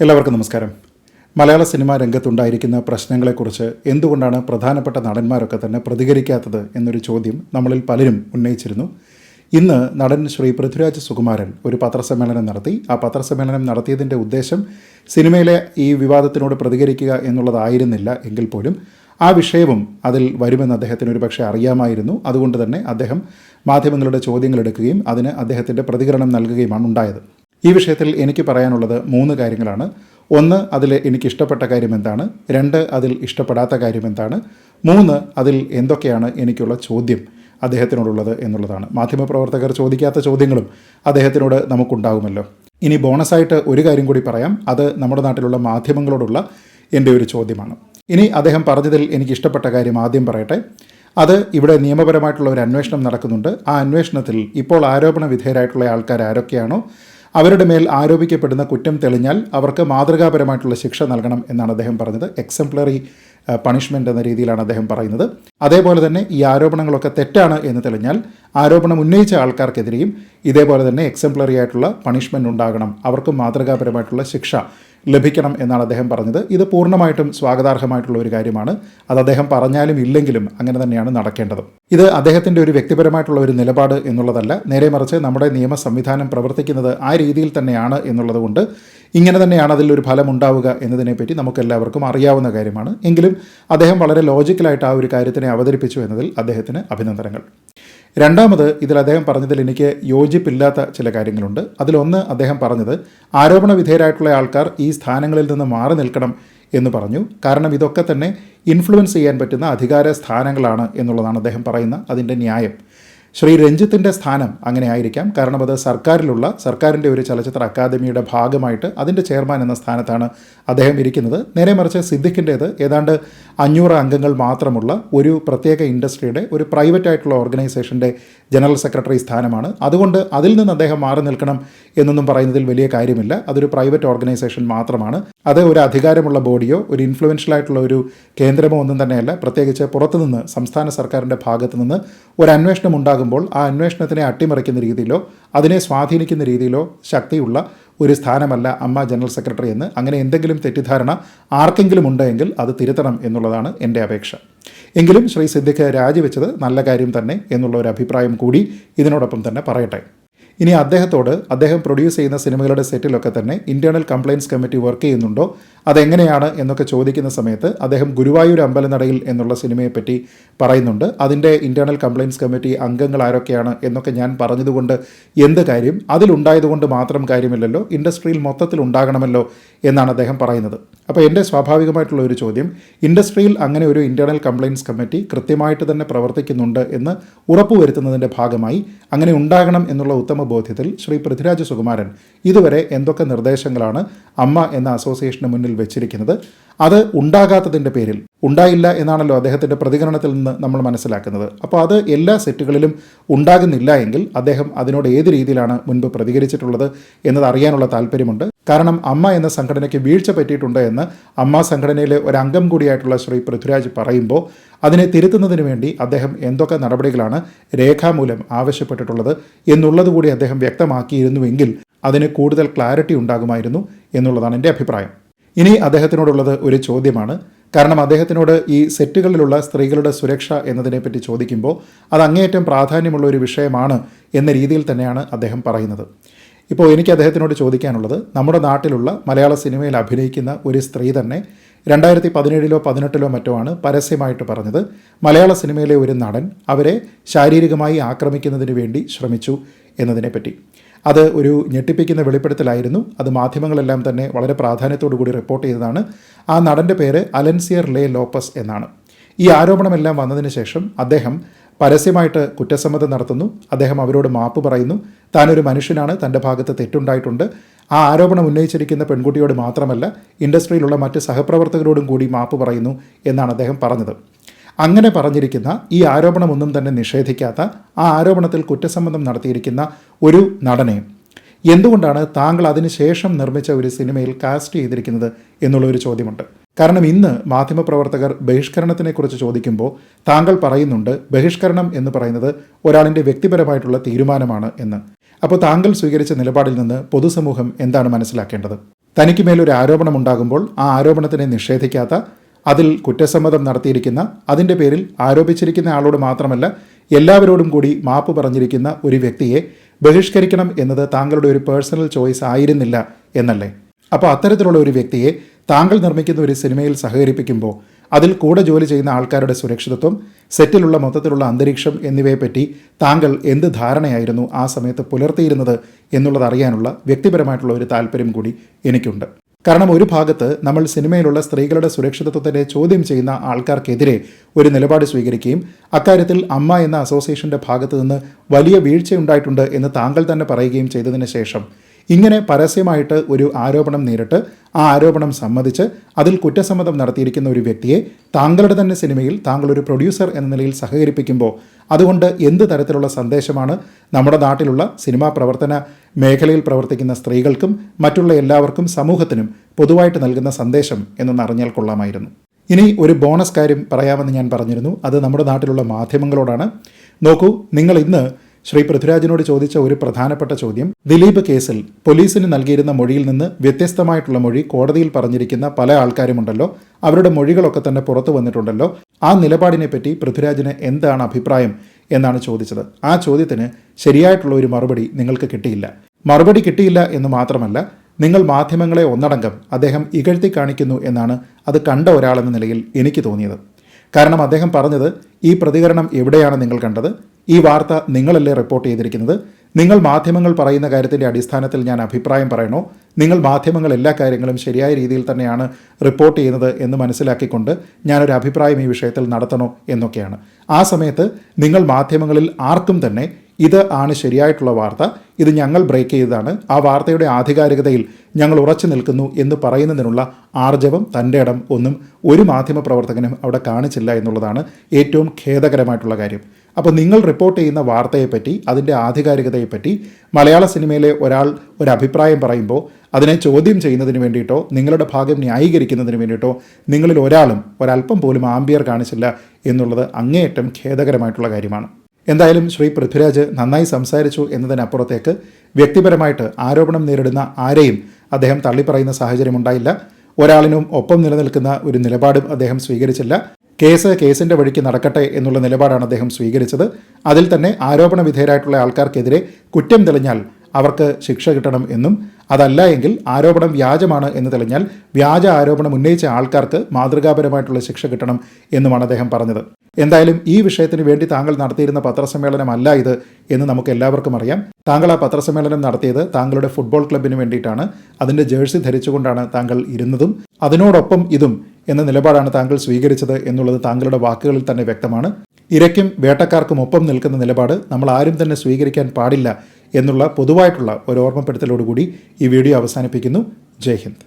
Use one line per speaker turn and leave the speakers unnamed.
എല്ലാവർക്കും നമസ്കാരം. മലയാള സിനിമാ രംഗത്തുണ്ടായിരിക്കുന്ന പ്രശ്നങ്ങളെക്കുറിച്ച് എന്തുകൊണ്ടാണ് പ്രധാനപ്പെട്ട നടന്മാരൊക്കെ തന്നെ പ്രതികരിക്കാത്തത് എന്നൊരു ചോദ്യം നമ്മളിൽ പലരും ഉന്നയിച്ചിരുന്നു. ഇന്ന് നടൻ ശ്രീ പൃഥ്വിരാജ് സുകുമാരൻ ഒരു പത്രസമ്മേളനം നടത്തി. ആ പത്രസമ്മേളനം നടത്തിയതിന്റെ ഉദ്ദേശം സിനിമയിലെ ഈ വിവാദത്തിനോട് പ്രതികരിക്കുക എന്നുള്ളതായിരുന്നില്ല എങ്കിൽ പോലും ആ വിഷയവും അതിൽ വരുമെന്ന് അദ്ദേഹത്തിന് ഒരു പക്ഷേ അറിയാമായിരുന്നു. അതുകൊണ്ട് തന്നെ അദ്ദേഹം മാധ്യമങ്ങളുടെ ചോദ്യങ്ങൾ എടുക്കുകയും അതിന് അദ്ദേഹത്തിന്റെ പ്രതികരണം നൽകുകയുമാണ് ഉണ്ടായത്. ഈ വിഷയത്തിൽ എനിക്ക് പറയാനുള്ളത് മൂന്ന് കാര്യങ്ങളാണ്. ഒന്ന് അതിൽ എനിക്ക് ഇഷ്ടപ്പെട്ട കാര്യം എന്താണ് രണ്ട് അതിൽ ഇഷ്ടപ്പെടാത്ത കാര്യം എന്താണ് മൂന്ന് അതിൽ എന്തൊക്കെയാണ് എനിക്കുള്ള ചോദ്യം അദ്ദേഹത്തിനോടുള്ളത് എന്നുള്ളതാണ്. മാധ്യമപ്രവർത്തകർ ചോദിക്കാത്ത ചോദ്യങ്ങളും അദ്ദേഹത്തിനോട് നമുക്കുണ്ടാകുമല്ലോ ഇനി ബോണസായിട്ട് ഒരു കാര്യം കൂടി പറയാം. അത് നമ്മുടെ നാട്ടിലുള്ള മാധ്യമങ്ങളോടുള്ള എന്റെ ഒരു ചോദ്യമാണ്. ഇനി അദ്ദേഹം പറഞ്ഞതിൽ എനിക്ക് ഇഷ്ടപ്പെട്ട കാര്യം ആദ്യം പറയട്ടെ. അത് ഇവിടെ നിയമപരമായിട്ടുള്ള ഒരു അന്വേഷണം നടക്കുന്നുണ്ട്. ആ അന്വേഷണത്തിൽ ഇപ്പോൾ ആരോപണ വിധേയരായിട്ടുള്ള ആൾക്കാർ ആരൊക്കെയാണോ അവരുടെ മേൽ ആരോപിക്കപ്പെടുന്ന കുറ്റം തെളിഞ്ഞാൽ അവർക്ക് മാതൃകാപരമായിട്ടുള്ള ശിക്ഷ നൽകണം എന്നാണ് അദ്ദേഹം പറഞ്ഞത്. എക്സംപ്ലറി പണിഷ്മെന്റ് എന്ന രീതിയിലാണ് അദ്ദേഹം പറയുന്നത്. അതേപോലെ തന്നെ ഈ ആരോപണങ്ങളൊക്കെ തെറ്റാണ് എന്ന് തെളിഞ്ഞാൽ ആരോപണം ഉന്നയിച്ച ആൾക്കാർക്കെതിരെയും ഇതേപോലെ തന്നെ എക്സംപ്ലറി ആയിട്ടുള്ള പണിഷ്മെന്റ് ഉണ്ടാകണം. അവർക്കും മാതൃകാപരമായിട്ടുള്ള ശിക്ഷ ലഭിക്കണം എന്നാണ് അദ്ദേഹം പറഞ്ഞത്. ഇത് പൂർണമായിട്ടും സ്വാഗതാർഹമായിട്ടുള്ള ഒരു കാര്യമാണ്. അത് അദ്ദേഹം പറഞ്ഞാലും ഇല്ലെങ്കിലും അങ്ങനെ തന്നെയാണ് നടക്കേണ്ടത്. ഇത് അദ്ദേഹത്തിന്റെ ഒരു വ്യക്തിപരമായിട്ടുള്ള ഒരു നിലപാട് എന്നുള്ളതല്ല. നേരെ മറിച്ച് നമ്മുടെ നിയമ സംവിധാനം പ്രവർത്തിക്കുന്നത് ആ രീതിയിൽ തന്നെയാണ് എന്നുള്ളതുകൊണ്ട് ഇങ്ങനെ തന്നെയാണ് അതിലൊരു ഫലമുണ്ടാവുക എന്നതിനെപ്പറ്റി നമുക്കെല്ലാവർക്കും അറിയാവുന്ന കാര്യമാണ്. എങ്കിലും അദ്ദേഹം വളരെ ലോജിക്കലായിട്ട് ആ ഒരു കാര്യത്തിനെ അവതരിപ്പിച്ചു എന്നതിൽ അദ്ദേഹത്തിന് അഭിനന്ദനങ്ങൾ. രണ്ടാമത് ഇതിൽ അദ്ദേഹം പറഞ്ഞതിൽ എനിക്ക് യോജിപ്പില്ലാത്ത ചില കാര്യങ്ങളുണ്ട്. അതിലൊന്ന് അദ്ദേഹം പറഞ്ഞത് ആരോപണ വിധേയരായിട്ടുള്ള ആൾക്കാർ ഈ സ്ഥാനങ്ങളിൽ നിന്ന് മാറി നിൽക്കണം എന്ന് പറഞ്ഞു. കാരണം ഇതൊക്കെ തന്നെ ഇൻഫ്ലുവൻസ് ചെയ്യാൻ പറ്റുന്ന അധികാര സ്ഥാനങ്ങളാണ് എന്നുള്ളതാണ് അദ്ദേഹം പറയുന്ന അതിന്റെ ന്യായം. ശ്രീ രഞ്ജിത്തിന്റെ സ്ഥാനം അങ്ങനെ ആയിരിക്കാം. കാരണം അത് സർക്കാരിലുള്ള സർക്കാരിന്റെ ഒരു ചലച്ചിത്ര അക്കാദമിയുടെ ഭാഗമായിട്ട് അതിന്റെ ചെയർമാൻ എന്ന സ്ഥാനത്താണ് അദ്ദേഹം ഇരിക്കുന്നത്. നേരെ മറിച്ച് സിദ്ദിഖിന്റേത് ഏതാണ്ട് അഞ്ഞൂറ് അംഗങ്ങൾ മാത്രമുള്ള ഒരു പ്രത്യേക ഇൻഡസ്ട്രിയുടെ ഒരു പ്രൈവറ്റ് ആയിട്ടുള്ള ഓർഗനൈസേഷന്റെ ജനറൽ സെക്രട്ടറി സ്ഥാനമാണ്. അതുകൊണ്ട് അതിൽ നിന്ന് അദ്ദേഹം മാറി നിൽക്കണം എന്നൊന്നും പറയുന്നതിൽ വലിയ കാര്യമില്ല. അതൊരു പ്രൈവറ്റ് ഓർഗനൈസേഷൻ മാത്രമാണ്. അത് ഒരു അധികാരമുള്ള ബോഡിയോ ഒരു ഇൻഫ്ലുവൻഷ്യൽ ആയിട്ടുള്ള ഒരു കേന്ദ്രമോ ഒന്നും തന്നെയല്ല. പ്രത്യേകിച്ച് പുറത്തുനിന്ന് സംസ്ഥാന സർക്കാരിന്റെ ഭാഗത്തു നിന്ന് ഒരു അന്വേഷണം ഉണ്ടാകുമ്പോൾ ആ അന്വേഷണത്തിനെ അട്ടിമറിക്കുന്ന രീതിയിലോ അതിനെ സ്വാധീനിക്കുന്ന രീതിയിലോ ശക്തിയുള്ള ഒരു സ്ഥാനമല്ല അമ്മ ജനറൽ സെക്രട്ടറി എന്ന്. അങ്ങനെ എന്തെങ്കിലും തെറ്റിദ്ധാരണ ആർക്കെങ്കിലും ഉണ്ടെങ്കിൽ അത് തിരുത്തണം എന്നുള്ളതാണ് എന്റെ അപേക്ഷ. എങ്കിലും ശ്രീ സിദ്ദിഖ് രാജിവെച്ചത് നല്ല കാര്യം തന്നെ എന്നുള്ള ഒരു അഭിപ്രായം കൂടി ഇതിനോടൊപ്പം തന്നെ പറയട്ടെ. ഇനി അദ്ദേഹത്തോട് അദ്ദേഹം പ്രൊഡ്യൂസ് ചെയ്യുന്ന സിനിമകളുടെ സെറ്റിലൊക്കെ തന്നെ ഇന്റേണൽ കംപ്ലയിൻസ് കമ്മിറ്റി വർക്ക് ചെയ്യുന്നുണ്ടോ? അതെങ്ങനെയാണ് എന്നൊക്കെ ചോദിക്കുന്ന സമയത്ത് അദ്ദേഹം ഗുരുവായൂർ അമ്പലനടയിൽ എന്നുള്ള സിനിമയെപ്പറ്റി പറയുന്നുണ്ട്. അതിന്റെ ഇന്റേണൽ കംപ്ലയിൻസ് കമ്മിറ്റി അംഗങ്ങൾ ആരൊക്കെയാണ് എന്നൊക്കെ ഞാൻ പറഞ്ഞതുകൊണ്ട് എന്ത് കാര്യം? അതിലുണ്ടായതുകൊണ്ട് മാത്രം കാര്യമില്ലല്ലോ. ഇൻഡസ്ട്രിയിൽ മൊത്തത്തിൽ ഉണ്ടാകണമല്ലോ എന്നാണ് അദ്ദേഹം പറയുന്നത്. അപ്പോൾ എന്റെ സ്വാഭാവികമായിട്ടുള്ള ഒരു ചോദ്യം ഇൻഡസ്ട്രിയിൽ അങ്ങനെ ഒരു ഇന്റേണൽ കംപ്ലയിൻസ് കമ്മിറ്റി കൃത്യമായിട്ട് തന്നെ പ്രവർത്തിക്കുന്നുണ്ട് എന്ന് ഉറപ്പുവരുത്തുന്നതിന്റെ ഭാഗമായി അങ്ങനെ ഉണ്ടാകണം എന്നുള്ള ഉത്തമ ബോധ്യത്തിൽ ശ്രീ പൃഥ്വിരാജ് സുകുമാരൻ ഇതുവരെ എന്തൊക്കെ നിർദ്ദേശങ്ങളാണ് അമ്മ എന്ന അസോസിയേഷന് മുന്നിൽ വെച്ചിരിക്കുന്നത്? അത് ഉണ്ടാകാത്തതിന്റെ പേരിൽ. ഉണ്ടായില്ല എന്നാണല്ലോ അദ്ദേഹത്തിന്റെ പ്രതികരണത്തിൽ നിന്ന് നമ്മൾ മനസ്സിലാക്കുന്നത്. അപ്പോൾ അത് എല്ലാ സെറ്റുകളിലും ഉണ്ടാകുന്നില്ല എങ്കിൽ അദ്ദേഹം അതിനോട് ഏത് രീതിയിലാണ് മുൻപ് പ്രതികരിച്ചിട്ടുള്ളത് എന്നത് അറിയാനുള്ള താല്പര്യമുണ്ട്. കാരണം അമ്മ എന്ന സംഘടനയ്ക്ക് വീഴ്ച പറ്റിയിട്ടുണ്ട് എന്ന് അമ്മ സംഘടനയിലെ ഒരു അംഗം കൂടിയായിട്ടുള്ള ശ്രീ പൃഥ്വിരാജ് പറയുമ്പോൾ അതിനെ തിരുത്തുന്നതിന് വേണ്ടി അദ്ദേഹം എന്തൊക്കെ നടപടികളാണ് രേഖാമൂലം ആവശ്യപ്പെട്ടിട്ടുള്ളത് എന്നുള്ളത് കൂടി അദ്ദേഹം വ്യക്തമാക്കിയിരുന്നുവെങ്കിൽ അതിന് കൂടുതൽ ക്ലാരിറ്റി ഉണ്ടാകുമായിരുന്നു എന്നുള്ളതാണ് എന്റെ അഭിപ്രായം. ഇനി അദ്ദേഹത്തിനോടുള്ളത് ഒരു ചോദ്യമാണ്. കാരണം അദ്ദേഹത്തിനോട് ഈ സെറ്റുകളിലുള്ള സ്ത്രീകളുടെ സുരക്ഷ എന്നതിനെപ്പറ്റി ചോദിക്കുമ്പോൾ അത് അങ്ങേയറ്റം പ്രാധാന്യമുള്ള ഒരു വിഷയമാണ് എന്ന രീതിയിൽ തന്നെയാണ് അദ്ദേഹം പറയുന്നത്. ഇപ്പോൾ എനിക്ക് അദ്ദേഹത്തിനോട് ചോദിക്കാനുള്ളത് നമ്മുടെ നാട്ടിലുള്ള മലയാള സിനിമയിൽ അഭിനയിക്കുന്ന ഒരു സ്ത്രീ തന്നെ രണ്ടായിരത്തി പതിനേഴിലോ പതിനെട്ടിലോ മറ്റോ ആണ് പരസ്യമായിട്ട് പറഞ്ഞത്. മലയാള സിനിമയിലെ ഒരു നടൻ അവരെ ശാരീരികമായി ആക്രമിക്കുന്നതിന് വേണ്ടി ശ്രമിച്ചു എന്നതിനെപ്പറ്റി. അത് ഒരു ഞെട്ടിപ്പിക്കുന്ന വെളിപ്പെടുത്തലായിരുന്നു. അത് മാധ്യമങ്ങളെല്ലാം തന്നെ വളരെ പ്രാധാന്യത്തോടു കൂടി റിപ്പോർട്ട് ചെയ്തതാണ്. ആ നടന്റെ പേര് അലൻസിയർ ലേ ലോപ്പസ് എന്നാണ്. ഈ ആരോപണമെല്ലാം വന്നതിന് ശേഷം അദ്ദേഹം പരസ്യമായിട്ട് കുറ്റസമ്മതം നടത്തുന്നു. അദ്ദേഹം അവരോട് മാപ്പ് പറയുന്നു. താനൊരു മനുഷ്യനാണ് തന്റെ ഭാഗത്ത് തെറ്റുണ്ടായിട്ടുണ്ട്. ആ ആരോപണം ഉന്നയിച്ചിരിക്കുന്ന പെൺകുട്ടിയോട് മാത്രമല്ല ഇൻഡസ്ട്രിയിലുള്ള മറ്റ് സഹപ്രവർത്തകരോടും കൂടി മാപ്പ് പറയുന്നു എന്നാണ് അദ്ദേഹം പറഞ്ഞത്. അങ്ങനെ പറഞ്ഞിരിക്കുന്ന ഈ ആരോപണമൊന്നും തന്നെ നിഷേധിക്കാത്ത ആ ആരോപണത്തിൽ കുറ്റസമ്മതം നടത്തിയിരിക്കുന്ന ഒരു നടനെ. എന്തുകൊണ്ടാണ് താങ്കൾ അതിനുശേഷം നിർമ്മിച്ച ഒരു സിനിമയിൽ കാസ്റ്റ് ചെയ്തിരിക്കുന്നത് എന്നുള്ളൊരു ചോദ്യമുണ്ട്. കാരണം ഇന്ന് മാധ്യമപ്രവർത്തകർ ബഹിഷ്കരണത്തിനെക്കുറിച്ച് ചോദിക്കുമ്പോൾ താങ്കൾ പറയുന്നുണ്ട് ബഹിഷ്കരണം എന്ന് പറയുന്നത് ഒരാളിന്റെ വ്യക്തിപരമായിട്ടുള്ള തീരുമാനമാണ് എന്ന്. അപ്പോൾ താങ്കൾ സ്വീകരിച്ച നിലപാടിൽ നിന്ന് പൊതുസമൂഹം എന്താണ് മനസ്സിലാക്കേണ്ടത്? തനിക്ക് മേലൊരു ആരോപണം ഉണ്ടാകുമ്പോൾ ആ ആരോപണത്തിനെ നിഷേധിക്കാത്ത അതിൽ കുറ്റസമ്മതം നടത്തിയിരിക്കുന്ന അതിന്റെ പേരിൽ ആരോപിച്ചിരിക്കുന്ന ആളോട് മാത്രമല്ല എല്ലാവരോടും കൂടി മാപ്പ് പറഞ്ഞിരിക്കുന്ന ഒരു വ്യക്തിയെ ബഹിഷ്കരിക്കണം എന്നത് താങ്കളുടെ ഒരു പേഴ്സണൽ ചോയ്സ് ആയിരുന്നില്ല എന്നല്ലേ? അപ്പോൾ അത്തരത്തിലുള്ള ഒരു വ്യക്തിയെ താങ്കൾ നിർമ്മിക്കുന്ന ഒരു സിനിമയിൽ സഹകരിപ്പിക്കുമ്പോൾ അതിൽ കൂടെ ജോലി ചെയ്യുന്ന ആൾക്കാരുടെ സുരക്ഷിതത്വം സെറ്റിലുള്ള മൊത്തത്തിലുള്ള അന്തരീക്ഷം എന്നിവയെപ്പറ്റി താങ്കൾ എന്ത് ധാരണയായിരുന്നു ആ സമയത്ത് പുലർത്തിയിരുന്നത് എന്നുള്ളത് അറിയാനുള്ള വ്യക്തിപരമായിട്ടുള്ള ഒരു താല്പര്യം കൂടി എനിക്കുണ്ട്. കാരണം ഒരു ഭാഗത്ത് നമ്മൾ സിനിമയിലുള്ള സ്ത്രീകളുടെ സുരക്ഷിതത്വത്തെ ചോദ്യം ചെയ്യുന്ന ആൾക്കാർക്കെതിരെ ഒരു നിലപാട് സ്വീകരിക്കുകയും അക്കാര്യത്തിൽ അമ്മ എന്ന അസോസിയേഷന്റെ ഭാഗത്ത് നിന്ന് വലിയ വീഴ്ചയുണ്ടായിട്ടുണ്ട് എന്ന് താങ്കൾ തന്നെ പറയുകയും ചെയ്തതിന് ശേഷം ഇങ്ങനെ പരസ്യമായിട്ട് ഒരു ആരോപണം നേരിട്ട് ആ ആരോപണം സമ്മതിച്ച് അതിൽ കുറ്റസമ്മതം നടത്തിയിരിക്കുന്ന ഒരു വ്യക്തിയെ താങ്കളുടെ തന്നെ സിനിമയിൽ താങ്കൾ ഒരു പ്രൊഡ്യൂസർ എന്ന നിലയിൽ സഹകരിപ്പിക്കുമ്പോൾ അതുകൊണ്ട് എന്ത് തരത്തിലുള്ള സന്ദേശമാണ് നമ്മുടെ നാട്ടിലുള്ള സിനിമാ പ്രവർത്തന മേഖലയിൽ പ്രവർത്തിക്കുന്ന സ്ത്രീകൾക്കും മറ്റുള്ള എല്ലാവർക്കും സമൂഹത്തിനും പൊതുവായിട്ട് നൽകുന്ന സന്ദേശം എന്നൊന്ന് അറിഞ്ഞാൽ കൊള്ളാമായിരുന്നു. ഇനി ഒരു ബോണസ് കാര്യം പറയാമെന്ന് ഞാൻ പറഞ്ഞിരുന്നു. അത് നമ്മുടെ നാട്ടിലുള്ള മാധ്യമങ്ങളോടാണ്. നോക്കൂ നിങ്ങൾ ഇന്ന് ശ്രീ പൃഥ്വിരാജിനോട് ചോദിച്ച ഒരു പ്രധാനപ്പെട്ട ചോദ്യം ദിലീപ് കേസിൽ പോലീസിന് നൽകിയിരുന്ന മൊഴിയിൽ നിന്ന് വ്യത്യസ്തമായിട്ടുള്ള മൊഴി കോടതിയിൽ പറഞ്ഞിരിക്കുന്ന പല ആൾക്കാരുമുണ്ടല്ലോ അവരുടെ മൊഴികളൊക്കെ തന്നെ പുറത്തു വന്നിട്ടുണ്ടല്ലോ ആ നിലപാടിനെ പറ്റി പൃഥ്വിരാജിന് എന്താണ് അഭിപ്രായം എന്നാണ് ചോദിച്ചത്. ആ ചോദ്യത്തിന് ശരിയായിട്ടുള്ള ഒരു മറുപടി നിങ്ങൾക്ക് കിട്ടിയില്ല. മറുപടി കിട്ടിയില്ല എന്ന് മാത്രമല്ല നിങ്ങൾ മാധ്യമങ്ങളെ ഒന്നടങ്കം അദ്ദേഹം ഇകഴ്ത്തി കാണിക്കുന്നു എന്നാണ് അത് കണ്ട ഒരാളെന്ന നിലയിൽ എനിക്ക് തോന്നിയത്. കാരണം അദ്ദേഹം പറഞ്ഞത് ഈ പ്രതികരണം എവിടെയാണ് നിങ്ങൾ കണ്ടത്? ഈ വാർത്ത നിങ്ങളല്ലേ റിപ്പോർട്ട് ചെയ്തിരിക്കുന്നത്? നിങ്ങൾ മാധ്യമങ്ങൾ പറയുന്ന കാര്യത്തിന്റെ അടിസ്ഥാനത്തിൽ ഞാൻ അഭിപ്രായം പറയണോ? നിങ്ങൾ മാധ്യമങ്ങൾ എല്ലാ കാര്യങ്ങളും ശരിയായ രീതിയിൽ തന്നെയാണ് റിപ്പോർട്ട് ചെയ്യുന്നത് എന്ന് മനസ്സിലാക്കിക്കൊണ്ട് ഞാനൊരു അഭിപ്രായം ഈ വിഷയത്തിൽ നടത്തണോ എന്നൊക്കെയാണ്. ആ സമയത്ത് നിങ്ങൾ മാധ്യമങ്ങളിൽ ആർക്കും തന്നെ ഇത് ആണ് ശരിയായിട്ടുള്ള വാർത്ത. ഇത് ഞങ്ങൾ ബ്രേക്ക് ചെയ്തതാണ്. ആ വാർത്തയുടെ ആധികാരികതയിൽ ഞങ്ങൾ ഉറച്ചു നിൽക്കുന്നു എന്ന് പറയുന്നതിനുള്ള ആർജവം തന്റെ ഇടം ഒന്നും ഒരു മാധ്യമ പ്രവർത്തകനും അവിടെ കാണിച്ചില്ല എന്നുള്ളതാണ് ഏറ്റവും ഖേദകരമായിട്ടുള്ള കാര്യം. അപ്പോൾ നിങ്ങൾ റിപ്പോർട്ട് ചെയ്യുന്ന വാർത്തയെപ്പറ്റി അതിന്റെ ആധികാരികതയെപ്പറ്റി മലയാള സിനിമയിലെ ഒരാൾ ഒരു അഭിപ്രായം പറയുമ്പോൾ അതിനെ ചോദ്യം ചെയ്യുന്നതിന് വേണ്ടിയിട്ടോ നിങ്ങളുടെ ഭാഗം ന്യായീകരിക്കുന്നതിന് വേണ്ടിയിട്ടോ നിങ്ങളിൽ ഒരാളും ഒരല്പം പോലും ആംബിയർ കാണിച്ചില്ല എന്നുള്ളത് അങ്ങേയറ്റം ഖേദകരമായിട്ടുള്ള കാര്യമാണ്. എന്തായാലും ശ്രീ പൃഥ്വിരാജ് നന്നായി സംസാരിച്ചു എന്നതിനപ്പുറത്തേക്ക് വ്യക്തിപരമായിട്ട് ആരോപണം നേരിടുന്ന ആരെയും അദ്ദേഹം തള്ളിപ്പറയുന്ന സാഹചര്യമുണ്ടായില്ല ഒരാളിനും ഒപ്പം നിലനിൽക്കുന്ന ഒരു നിലപാടും അദ്ദേഹം സ്വീകരിച്ചില്ല. കേസ് കേസിന്റെ വഴിക്ക് നടക്കട്ടെ എന്നുള്ള നിലപാടാണ് അദ്ദേഹം സ്വീകരിച്ചത്. അതിൽ തന്നെ ആരോപണ വിധേയരായിട്ടുള്ള ആൾക്കാർക്കെതിരെ കുറ്റം തെളിഞ്ഞാൽ അവർക്ക് ശിക്ഷ കിട്ടണം എന്നും അതല്ല എങ്കിൽ ആരോപണം വ്യാജമാണ് എന്ന് തെളിഞ്ഞാൽ വ്യാജ ആരോപണം ഉന്നയിച്ച ആൾക്കാർക്ക് മാതൃകാപരമായിട്ടുള്ള ശിക്ഷ കിട്ടണം എന്നുമാണ് അദ്ദേഹം പറഞ്ഞത്. എന്തായാലും ഈ വിഷയത്തിന് വേണ്ടി താങ്കൾ നടത്തിയിരുന്ന പത്രസമ്മേളനമല്ല ഇത് എന്ന് നമുക്ക് എല്ലാവർക്കും അറിയാം. താങ്കൾ ആ പത്രസമ്മേളനം നടത്തിയത് താങ്കളുടെ ഫുട്ബോൾ ക്ലബിന് വേണ്ടിയിട്ടാണ്. അതിന്റെ ജേഴ്സി ധരിച്ചുകൊണ്ടാണ് താങ്കൾ ഇരുന്നതും. അതിനോടൊപ്പം ഇതും എന്ന നിലപാടാണ് താങ്കൾ സ്വീകരിച്ചത് എന്നുള്ളത് താങ്കളുടെ വാക്കുകളിൽ തന്നെ വ്യക്തമാണ്. ഇരയ്ക്കും വേട്ടക്കാർക്കും ഒപ്പം നിൽക്കുന്ന നിലപാട് നമ്മൾ ആരും തന്നെ സ്വീകരിക്കാൻ പാടില്ല എന്നുള്ള പൊതുവായിട്ടുള്ള ഒരു ഓർമ്മപ്പെടുത്തലോടുകൂടി ഈ വീഡിയോ അവസാനിപ്പിക്കുന്നു. ജയ് ഹിന്ദ്.